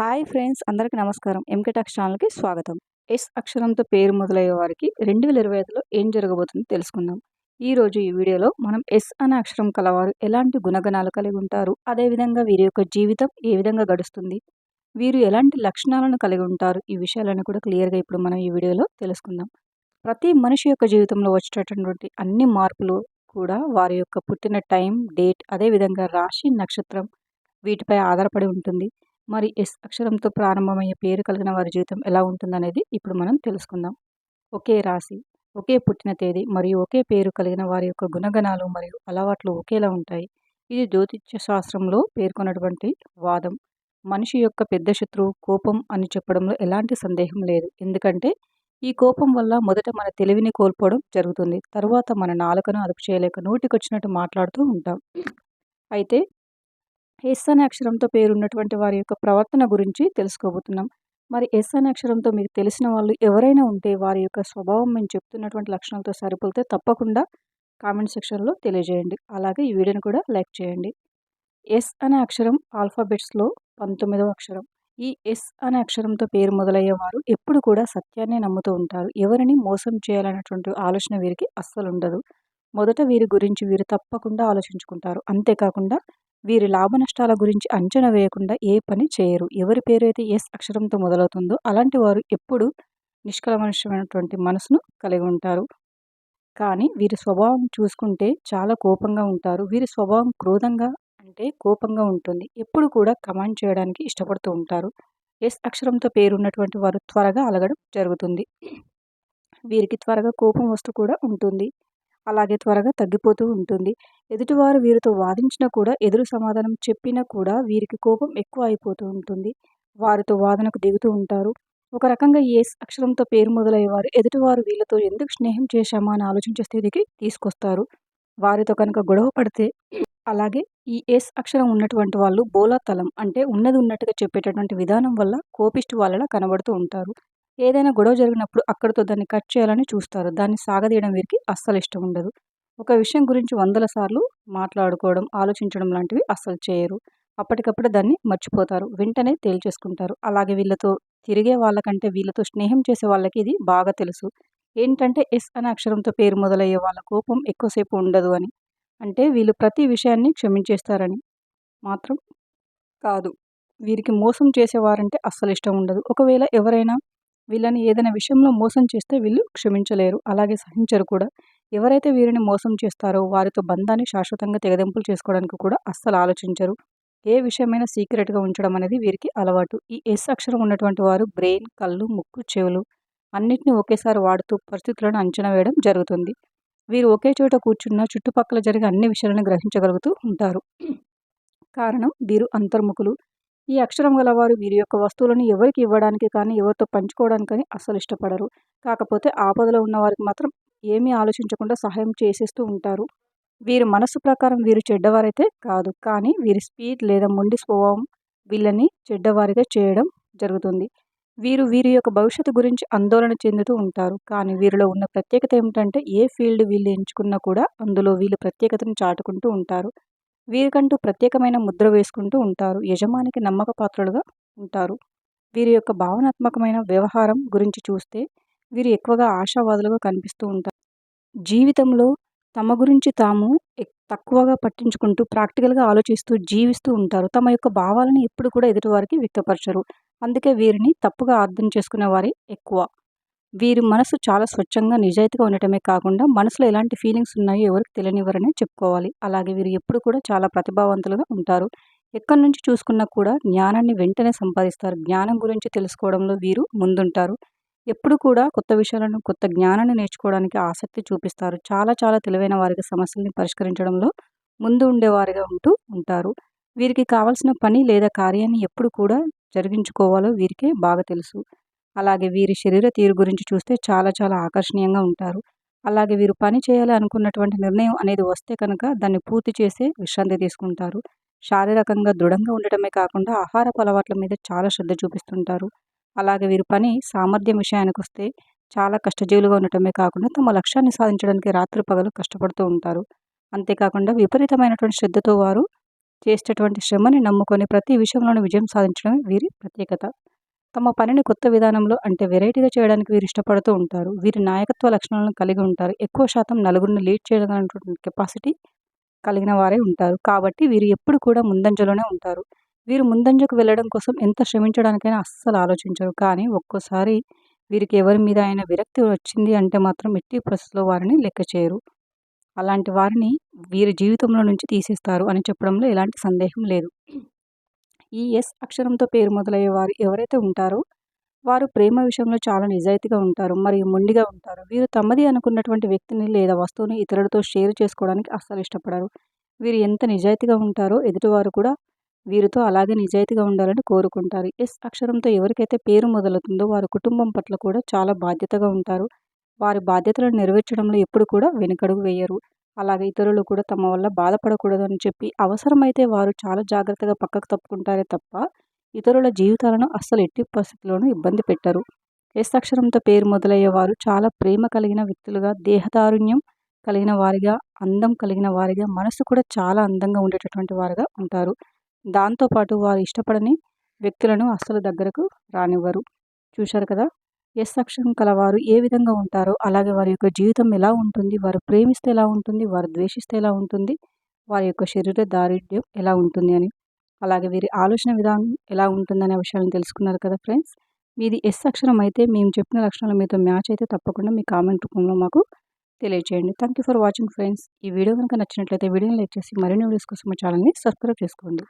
Hi friends అందరికీ నమస్కారం. ఎంకెటాక్స్ ఛానల్కి స్వాగతం. ఎస్ అక్షరంతో పేరు మొదలయ్యే వారికి రెండు వేల ఇరవై ఐదులో ఏం జరగబోతుందో తెలుసుకుందాం. ఈ రోజు ఈ వీడియోలో మనం ఎస్ అనే అక్షరం కలవారు ఎలాంటి గుణగణాలు కలిగి ఉంటారు అదేవిధంగా వీరి యొక్క జీవితం ఏ విధంగా గడుస్తుంది వీరు ఎలాంటి లక్షణాలను కలిగి ఉంటారు ఈ విషయాలను కూడా క్లియర్గా ఇప్పుడు మనం ఈ వీడియోలో తెలుసుకుందాం. ప్రతి మనిషి యొక్క జీవితంలో వచ్చేటటువంటి అన్ని మార్పులు కూడా వారి యొక్క పుట్టిన టైం డేట్ అదేవిధంగా రాశి నక్షత్రం వీటిపై ఆధారపడి ఉంటుంది. మరి ఎస్ అక్షరంతో ప్రారంభమయ్యే పేరు కలిగిన వారి జీవితం ఎలా ఉంటుందనేది ఇప్పుడు మనం తెలుసుకుందాం. ఒకే రాశి ఒకే పుట్టిన తేదీ మరియు ఒకే పేరు కలిగిన వారి యొక్క గుణగణాలు మరియు అలవాట్లు ఒకేలా ఉంటాయి. ఇది జ్యోతిష్య శాస్త్రంలో పేర్కొన్నటువంటి వాదం. మనిషి యొక్క పెద్ద శత్రువు కోపం అని చెప్పడంలో ఎలాంటి సందేహం లేదు. ఎందుకంటే ఈ కోపం వల్ల మొదట మన తెలివిని కోల్పోవడం జరుగుతుంది. తరువాత మన నాలుకను అదుపు చేయలేక నోటికొచ్చినట్టు మాట్లాడుతూ ఉంటాం. అయితే ఎస్ అనే అక్షరంతో పేరు ఉన్నటువంటి వారి యొక్క ప్రవర్తన గురించి తెలుసుకోబోతున్నాం. మరి ఎస్ అనే అక్షరంతో మీకు తెలిసిన వాళ్ళు ఎవరైనా ఉంటే వారి యొక్క స్వభావం మేము చెప్తున్నటువంటి లక్షణాలతో సరిపోతే తప్పకుండా కామెంట్ సెక్షన్లో తెలియజేయండి. అలాగే ఈ వీడియోని కూడా లైక్ చేయండి. ఎస్ అనే అక్షరం ఆల్ఫాబెట్స్లో పంతొమ్మిదవ అక్షరం. ఈ ఎస్ అనే అక్షరంతో పేరు మొదలయ్యేవారు ఎప్పుడు కూడా సత్యాన్ని నమ్ముతూ ఉంటారు. ఎవరిని మోసం చేయాలన్నటువంటి ఆలోచన వీరికి అస్సలు ఉండదు. మొదట వీరి గురించి వీరు తప్పకుండా ఆలోచించుకుంటారు. అంతేకాకుండా వీరి లాభ నష్టాల గురించి అంచనా వేయకుండా ఏ పని చేయరు. ఎవరి పేరు అయితే ఎస్ అక్షరంతో మొదలవుతుందో అలాంటి వారు ఎప్పుడు నిష్కలమషమైనటువంటి మనసును కలిగి ఉంటారు. కానీ వీరి స్వభావం చూసుకుంటే చాలా కోపంగా ఉంటారు. వీరి స్వభావం క్రోధంగా అంటే కోపంగా ఉంటుంది. ఎప్పుడు కూడా కమాండ్ చేయడానికి ఇష్టపడుతూ ఉంటారు. ఎస్ అక్షరంతో పేరు ఉన్నటువంటి వారు త్వరగా అలగడం జరుగుతుంది. వీరికి త్వరగా కోపం వస్తూ కూడా ఉంటుంది. అలాగే త్వరగా తగ్గిపోతూ ఉంటుంది. ఎదుటివారు వీరితో వాదించినా కూడా ఎదురు సమాధానం చెప్పినా కూడా వీరికి కోపం ఎక్కువ అయిపోతూ ఉంటుంది. వారితో వాదనకు దిగుతూ ఉంటారు. ఒక రకంగా ఏ అక్షరంతో పేరు మొదలయ్యేవారు ఎదుటివారు వీళ్ళతో ఎందుకు స్నేహం చేశామా అని ఆలోచించే స్థితికి తీసుకొస్తారు. వారితో కనుక గొడవ పడితే అలాగే ఈ ఎస్ అక్షరం ఉన్నటువంటి వాళ్ళు బోలాతలం అంటే ఉన్నది ఉన్నట్టుగా చెప్పేటటువంటి విధానం వల్ల కోపిష్టి వాళ్ళలా కనబడుతూ ఉంటారు. ఏదైనా గొడవ జరిగినప్పుడు అక్కడితో దాన్ని కట్ చేయాలని చూస్తారు. దాన్ని సాగదీయడం వీరికి అస్సలు ఇష్టం ఉండదు. ఒక విషయం గురించి వందల సార్లు మాట్లాడుకోవడం ఆలోచించడం లాంటివి అస్సలు చేయరు. అప్పటికప్పుడు దాన్ని మర్చిపోతారు. వెంటనే తేల్చేసుకుంటారు. అలాగే వీళ్ళతో తిరిగే వాళ్ళకంటే వీళ్ళతో స్నేహం చేసే వాళ్ళకి ఇది బాగా తెలుసు. ఏంటంటే ఎస్ అనే అక్షరంతో పేరు మొదలయ్యే వాళ్ళ కోపం ఎక్కువసేపు ఉండదు అని. అంటే వీళ్ళు ప్రతి విషయాన్ని క్షమించేస్తారని మాత్రం కాదు. వీరికి మోసం చేసేవారంటే అస్సలు ఇష్టం ఉండదు. ఒకవేళ ఎవరైనా వీళ్ళని ఏదైనా విషయంలో మోసం చేస్తే వీళ్ళు క్షమించలేరు అలాగే సహించరు కూడా. ఎవరైతే వీరిని మోసం చేస్తారో వారితో బంధాన్ని శాశ్వతంగా తెగదెంపులు చేసుకోవడానికి కూడా అస్సలు ఆలోచించరు. ఏ విషయమైనా సీక్రెట్గా ఉంచడం అనేది వీరికి అలవాటు. ఈ ఎస్ అక్షరం ఉన్నటువంటి వారు బ్రెయిన్ కళ్ళు ముక్కు చెవులు అన్నిటిని ఒకేసారి వాడుతూ పరిస్థితులను అంచనా వేయడం జరుగుతుంది. వీరు ఒకే చోట కూర్చున్న చుట్టుపక్కల జరిగే అన్ని విషయాలను గ్రహించగలుగుతూ ఉంటారు. కారణం వీరు అంతర్ముఖులు. ఈ అక్షరం గలవారు వీరి యొక్క వస్తువులను ఎవరికి ఇవ్వడానికి కానీ ఎవరితో పంచుకోవడానికి కానీ అస్సలు ఇష్టపడరు. కాకపోతే ఆపదలో ఉన్న వారికి మాత్రం ఏమీ ఆలోచించకుండా సహాయం చేసేస్తూ ఉంటారు. వీరి మనసు ప్రకారం వీరు చెడ్డవారైతే కాదు. కానీ వీరి స్పీడ్ లేదా మొండి స్వభావం వీళ్ళని చెడ్డవారిగా చేయడం జరుగుతుంది. వీరు వీరి యొక్క భవిష్యత్తు గురించి ఆందోళన చెందుతూ ఉంటారు. కానీ వీరిలో ఉన్న ప్రత్యేకత ఏమిటంటే ఏ ఫీల్డ్ వీళ్ళు ఎంచుకున్నా కూడా అందులో వీళ్ళు ప్రత్యేకతను చాటుకుంటూ ఉంటారు. వీరికంటూ ప్రత్యేకమైన ముద్ర వేసుకుంటూ ఉంటారు. యజమానికి నమ్మక పాత్రలుగా ఉంటారు. వీరి యొక్క భావనాత్మకమైన వ్యవహారం గురించి చూస్తే వీరు ఎక్కువగా ఆశావాదులుగా కనిపిస్తూ ఉంటారు. జీవితంలో తమ గురించి తాము తక్కువగా పట్టించుకుంటూ ప్రాక్టికల్గా ఆలోచిస్తూ జీవిస్తూ ఉంటారు. తమ యొక్క భావాలను ఎప్పుడు కూడా ఎదుటివారికి వ్యక్తపరచరు. అందుకే వీరిని తప్పుగా అర్థం చేసుకునే వారే ఎక్కువ. వీరి మనసు చాలా స్వచ్ఛంగా నిజాయితీగా ఉండటమే కాకుండా మనసులో ఎలాంటి ఫీలింగ్స్ ఉన్నాయో ఎవరికి తెలియనివ్వరని చెప్పుకోవాలి. అలాగే వీరు ఎప్పుడు కూడా చాలా ప్రతిభావంతులుగా ఉంటారు. ఎక్కడి నుంచి చూసుకున్నా కూడా జ్ఞానాన్ని వెంటనే సంపాదిస్తారు. జ్ఞానం గురించి తెలుసుకోవడంలో వీరు ముందుంటారు. ఎప్పుడు కూడా కొత్త విషయాలను కొత్త జ్ఞానాన్ని నేర్చుకోవడానికి ఆసక్తి చూపిస్తారు. చాలా చాలా తెలివైన వారికి సమస్యల్ని పరిష్కరించడంలో ముందు ఉండేవారిగా ఉంటూ ఉంటారు. వీరికి కావాల్సిన పని లేదా కార్యాన్ని ఎప్పుడు కూడా జరిగించుకోవాలో వీరికే బాగా తెలుసు. అలాగే వీరి శరీర తీరు గురించి చూస్తే చాలా చాలా ఆకర్షణీయంగా ఉంటారు. అలాగే వీరు పని చేయాలి అనుకున్నటువంటి నిర్ణయం అనేది వస్తే కనుక దాన్ని పూర్తి చేసే విశ్రాంతి తీసుకుంటారు. శారీరకంగా దృఢంగా ఉండటమే కాకుండా ఆహారపు అలవాట్ల మీద చాలా శ్రద్ధ చూపిస్తుంటారు. అలాగే వీరి పని సామర్థ్యం విషయానికి వస్తే చాలా కష్టజీవులుగా ఉండటమే కాకుండా తమ లక్ష్యాన్ని సాధించడానికి రాత్రి పగలు కష్టపడుతూ ఉంటారు. అంతేకాకుండా విపరీతమైనటువంటి శ్రద్ధతో వారు చేసేటటువంటి శ్రమని నమ్ముకొని ప్రతి విషయంలోనూ విజయం సాధించడమే వీరి ప్రత్యేకత. తమ పనిని కొత్త విధానంలో అంటే వెరైటీగా చేయడానికి వీరు ఇష్టపడుతూ ఉంటారు. వీరి నాయకత్వ లక్షణాలను కలిగి ఉంటారు. ఎక్కువ శాతం నలుగురిని లీడ్ చేయగలిగినటువంటి కెపాసిటీ కలిగిన వారే ఉంటారు. కాబట్టి వీరు ఎప్పుడు కూడా ముందంజలోనే ఉంటారు. వీరు ముందంజకు వెళ్ళడం కోసం ఎంత శ్రమించడానికైనా అస్సలు ఆలోచించరు. కానీ ఒక్కోసారి వీరికి ఎవరి మీద అయినా విరక్తి వచ్చింది అంటే మాత్రం ఎట్టి ప్రస్తుతంలో వారిని లెక్క చేయరు. అలాంటి వారిని వీరి జీవితంలో నుంచి తీసేస్తారు అని చెప్పడంలో ఎలాంటి సందేహం లేదు. ఈ ఎస్ అక్షరంతో పేరు మొదలయ్యే వారు ఎవరైతే ఉంటారో వారు ప్రేమ విషయంలో చాలా నిజాయితీగా ఉంటారు మరియు మొండిగా ఉంటారు. వీరు తమది అనుకున్నటువంటి వ్యక్తిని లేదా వస్తువుని ఇతరులతో షేర్ చేసుకోవడానికి అస్సలు ఇష్టపడరు. వీరు ఎంత నిజాయితీగా ఉంటారో ఎదుటివారు కూడా వీరితో అలాగే నిజాయితీగా ఉండాలని కోరుకుంటారు. ఎస్ అక్షరంతో ఎవరికైతే పేరు మొదలవుతుందో వారి కుటుంబం పట్ల కూడా చాలా బాధ్యతగా ఉంటారు. వారి బాధ్యతలను నెరవేర్చడంలో ఎప్పుడు కూడా వెనుకడుగు వేయరు. అలాగే ఇతరులు కూడా తమ వల్ల బాధపడకూడదు అని చెప్పి అవసరమైతే వారు చాలా జాగ్రత్తగా పక్కకు తప్పుకుంటారే తప్ప ఇతరుల జీవితాలను అస్సలు ఎట్టి పరిస్థితుల్లోనూ ఇబ్బంది పెట్టరు. ఎస్ అక్షరంతో పేరు మొదలయ్యే వారు చాలా ప్రేమ కలిగిన వ్యక్తులుగా దేహదారుణ్యం కలిగిన వారిగా అందం కలిగిన వారిగా మనసు కూడా చాలా అందంగా ఉండేటటువంటి వారుగా ఉంటారు. దాంతోపాటు వారు ఇష్టపడని వ్యక్తులను అస్సలు దగ్గరకు రానివ్వరు. చూశారు కదా? ఎస్ అక్షరం కలవారు. ఏ విధంగా ఉంటారో అలాగే వారి యొక్క జీవితం ఎలా ఉంటుంది వారు ప్రేమిస్తే ఎలా ఉంటుంది వారు ద్వేషిస్తే ఎలా ఉంటుంది వారి యొక్క శరీర దారిద్ర్యం ఎలా ఉంటుంది అని అలాగే వీరి ఆలోచన విధానం ఎలా ఉంటుందనే విషయాలను తెలుసుకున్నారు కదా ఫ్రెండ్స్. మీది ఎస్ అక్షరం అయితే మేము చెప్పిన లక్షణాలు మీతో మ్యాచ్ అయితే తప్పకుండా మీ కామెంట్ రూపంలో మాకు తెలియజేయండి thank you for watching friends. ఈ వీడియో కనుక నచ్చినట్లయితే వీడియోని లైక్ చేసి మరిన్ని వీడియోస్ కోసం మా ఛానల్ని సబ్స్క్రైబ్ చేసుకోండి.